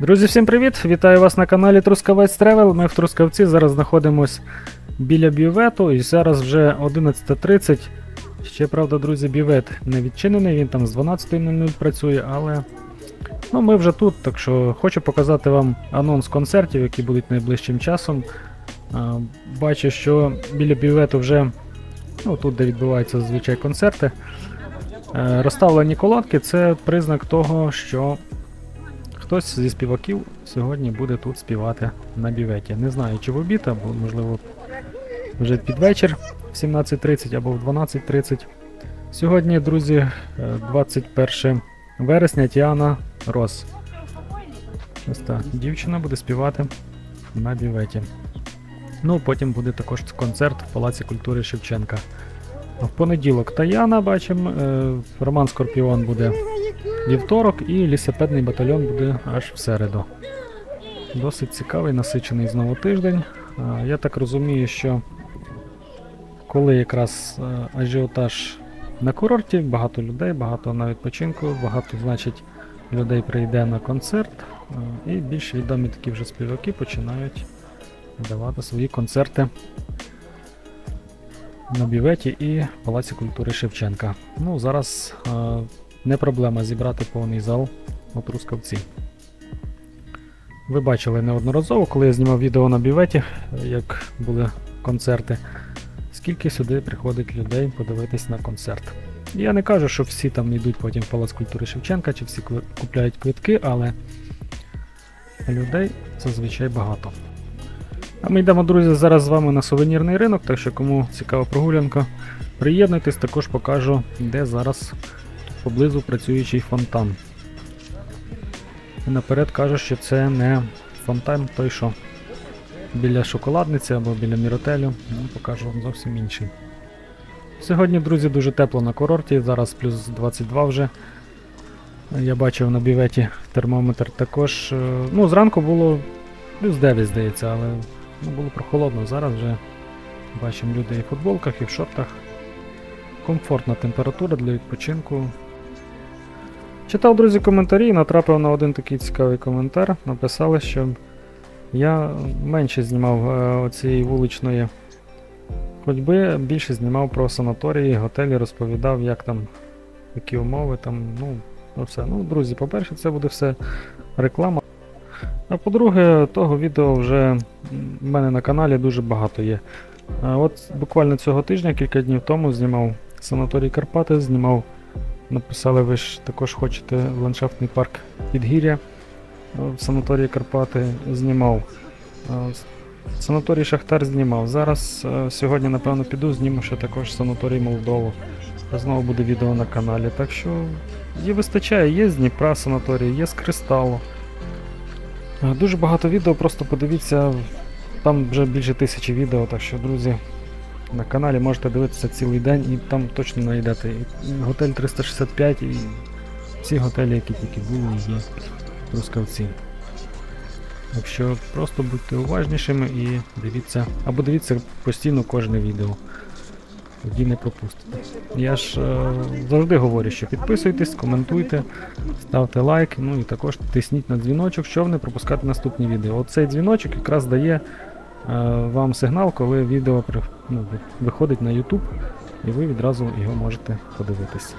Друзі, всім привіт! Вітаю вас на каналі Трускавець Тревел. Ми в Трускавці зараз знаходимось біля бювету і зараз вже 11.30. Ще, правда, друзі, бювет не відчинений, він там з 12.00 працює, але ну, ми вже тут, так що хочу показати вам анонс концертів, які будуть найближчим часом. Бачу, що біля бювету вже ну, тут, де відбуваються зазвичай концерти. е, Розставлені колонки це признак того, що Хтось зі співаків сьогодні буде тут співати на біветі. Не знаю, чи в обід, або можливо вже під вечір в 17.30 або в 12.30. Сьогодні, друзі, е, 21 вересня Тіана Рос. Ось та дівчина буде співати на біветі. Ну, потім буде також концерт в Палаці культури Шевченка. В понеділок Таяна бачимо, е, Роман Скорпіон буде вівторок і лісопедний батальйон буде аж в середу. Досить цікавий, насичений знову тиждень. Я так розумію, що коли якраз ажіотаж на курорті, багато людей, багато на відпочинку, багато, значить, людей прийде на концерт, і більш відомі такі вже співаки починають давати свої концерти на біветі і Палаці культури Шевченка. Ну, зараз не проблема зібрати повний зал у Трускавці. Ви бачили неодноразово, коли я знімав відео на біветі, як були концерти, скільки сюди приходить людей подивитись на концерт. Я не кажу, що всі там йдуть потім в Палац культури Шевченка, чи всі купляють квитки, але людей зазвичай багато. А ми йдемо, друзі, зараз з вами на сувенірний ринок, так що кому цікава прогулянка, приєднуйтесь, також покажу, де зараз поблизу працюючий фонтан. І наперед кажу, що це не фонтан той, що біля шоколадниці або біля міротелю. Ну, покажу вам зовсім інший. Сьогодні, друзі, дуже тепло на курорті, зараз плюс 22 вже. Я бачив на біветі термометр також. е, Ну, зранку було плюс 9, здається, але ну, було прохолодно. Зараз вже бачимо люди і в футболках, і в шортах. Комфортна температура для відпочинку. Читав, друзі, коментарі і натрапив на один такий цікавий коментар. Написали, що я менше знімав е, оцієї вуличної ходьби, більше знімав про санаторії, готелі, розповідав, як там, які умови там, ну, ну все. Ну, друзі, по-перше, це буде все реклама. А по-друге, того відео вже в мене на каналі дуже багато є. От буквально цього тижня, кілька днів тому, знімав санаторій Карпати, знімав, написали, ви ж також хочете ландшафтний парк Підгір'я е, в санаторії Карпати, знімав. Е, Санаторій Шахтар знімав. Зараз е, сьогодні, напевно, піду, зніму ще також санаторій Молдову. Знову буде відео на каналі. Так що її вистачає, є з Дніпра санаторій, є з Кристалу. Дуже багато відео, просто подивіться, там вже більше тисячі відео, так що, друзі, на каналі можете дивитися цілий день і там точно знайдете. Готель 365 і всі готелі, які тільки були, є в що просто будьте уважнішими і дивіться, або дивіться постійно кожне відео. Тоді не пропустите. Я ж е, завжди говорю, що підписуйтесь, коментуйте, ставте лайк, ну і також тисніть на дзвіночок, щоб не пропускати наступні відео. Оцей дзвіночок якраз дає вам сигнал, коли відео ну, виходить на YouTube, і ви відразу його можете подивитись.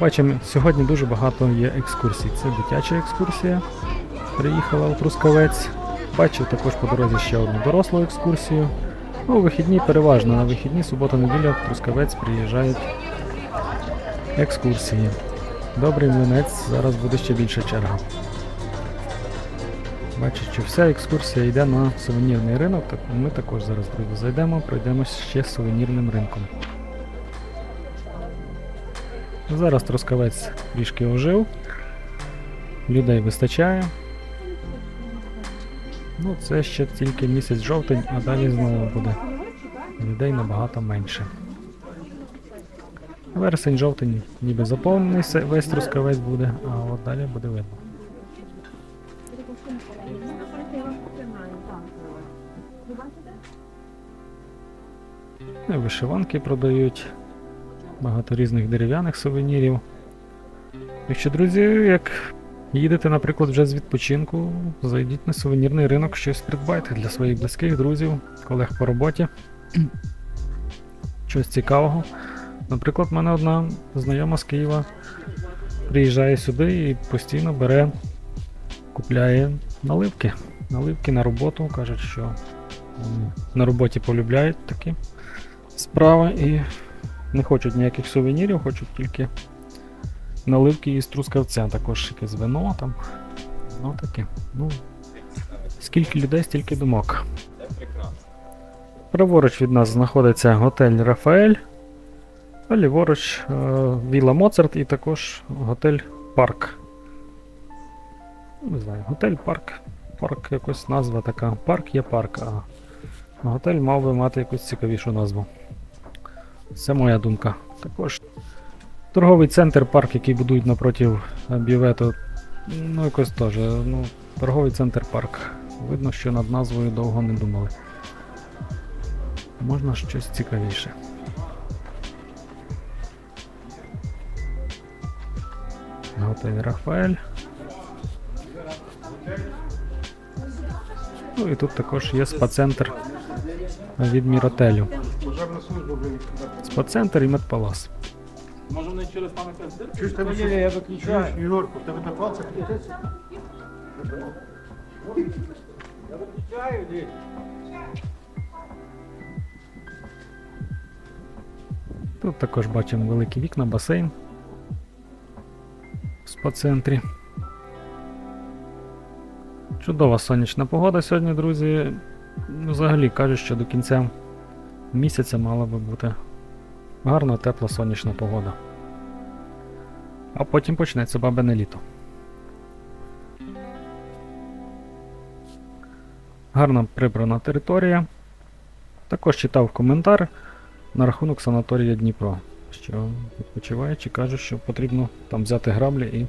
Бачимо, сьогодні дуже багато є екскурсій. Це дитяча екскурсія. Приїхала у Трускавець. Бачив також по дорозі ще одну дорослу екскурсію. Ну, вихідні переважно на вихідні, субота-неділя в Трускавець приїжджають екскурсії. Добрий млинець, зараз буде ще більша черга. Бачу, що вся екскурсія йде на сувенірний ринок, так ми також зараз друзі, зайдемо, пройдемось ще сувенірним ринком. Зараз Трускавець трішки ожив, людей вистачає. Ну, це ще тільки місяць жовтень, а далі знову буде людей набагато менше. Вересень, жовтень ніби заповнений весь трускавець буде, а от далі буде видно. Вишиванки продають, багато різних дерев'яних сувенірів. Якщо, друзі, як їдете, наприклад, вже з відпочинку, зайдіть на сувенірний ринок, щось придбайте для своїх близьких друзів, колег по роботі. Щось цікавого. Наприклад, в мене одна знайома з Києва приїжджає сюди і постійно бере, купляє наливки. Наливки на роботу. Кажуть, що на роботі полюбляють такі справи і не хочуть ніяких сувенірів, хочуть тільки наливки із трускавця, також якесь вино там. Ну таке. Ну, скільки людей, стільки думок. Праворуч від нас знаходиться готель Рафаель, а ліворуч е, Віла Моцарт і також готель Парк. Не знаю, готель Парк. Парк якось назва така. Парк є парк, а готель мав би мати якусь цікавішу назву. Це моя думка. Також торговий центр, парк, який будують напроти е, бювету. Ну, якось теж. Ну, торговий центр парк. Видно, що над назвою довго не думали. Можна щось цікавіше. Готель Рафаель. Ну і тут також є спа-центр від Міротелю. Спа-центр і медпалас. Може вони через пам'ятник? Чуєш, тебе Ні, я виключаю. Ігорку, в тебе на крутиться? Я виключаю, дід. Тут також бачимо великі вікна, басейн в спа-центрі. Чудова сонячна погода сьогодні, друзі. Ну, Взагалі кажуть, що до кінця місяця мала би бути гарна, тепла сонячна погода. А потім почнеться бабине літо. Гарна прибрана територія. Також читав коментар на рахунок санаторія Дніпро, що відпочиваючи кажуть, що потрібно там взяти граблі і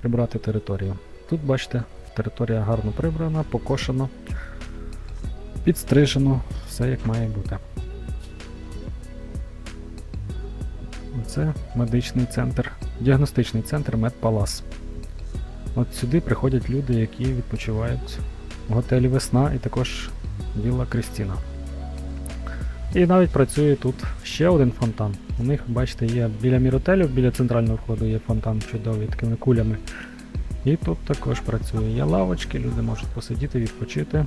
прибрати територію. Тут, бачите, територія гарно прибрана, покошена, підстрижено, все як має бути. Це медичний центр, діагностичний центр Медпалас. От сюди приходять люди, які відпочивають в готелі Весна і також Вілла Крістіна. І навіть працює тут ще один фонтан. У них, бачите, є біля міротелю, біля центрального входу є фонтан чудовий такими кулями. І тут також працює. Є лавочки, люди можуть посидіти, відпочити.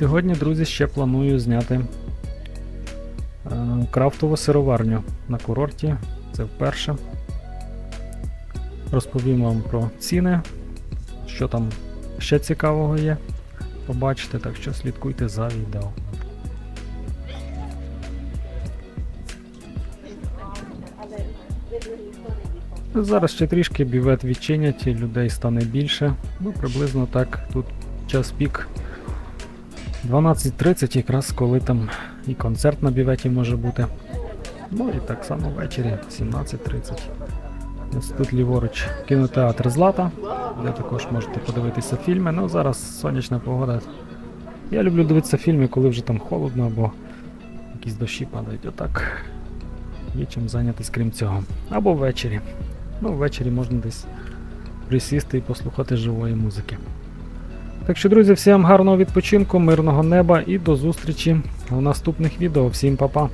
Сьогодні, друзі, ще планую зняти е, крафтову сироварню на курорті. Це вперше. Розповім вам про ціни, що там ще цікавого є. Побачите, так що слідкуйте за відео. Зараз ще трішки бювет відчинять, людей стане більше. Ну, приблизно так. Тут час пік 12.30, якраз коли там і концерт на бюветі може бути. Ну і так само ввечері 17.30. Ось тут ліворуч кінотеатр Злата, де також можете подивитися фільми. Ну зараз сонячна погода. Я люблю дивитися фільми, коли вже там холодно або якісь дощі падають. Отак. Є чим зайнятися крім цього. Або ввечері. Ну, ввечері можна десь присісти і послухати живої музики. Так що, друзі, всім гарного відпочинку, мирного неба і до зустрічі у наступних відео. Всім па-па!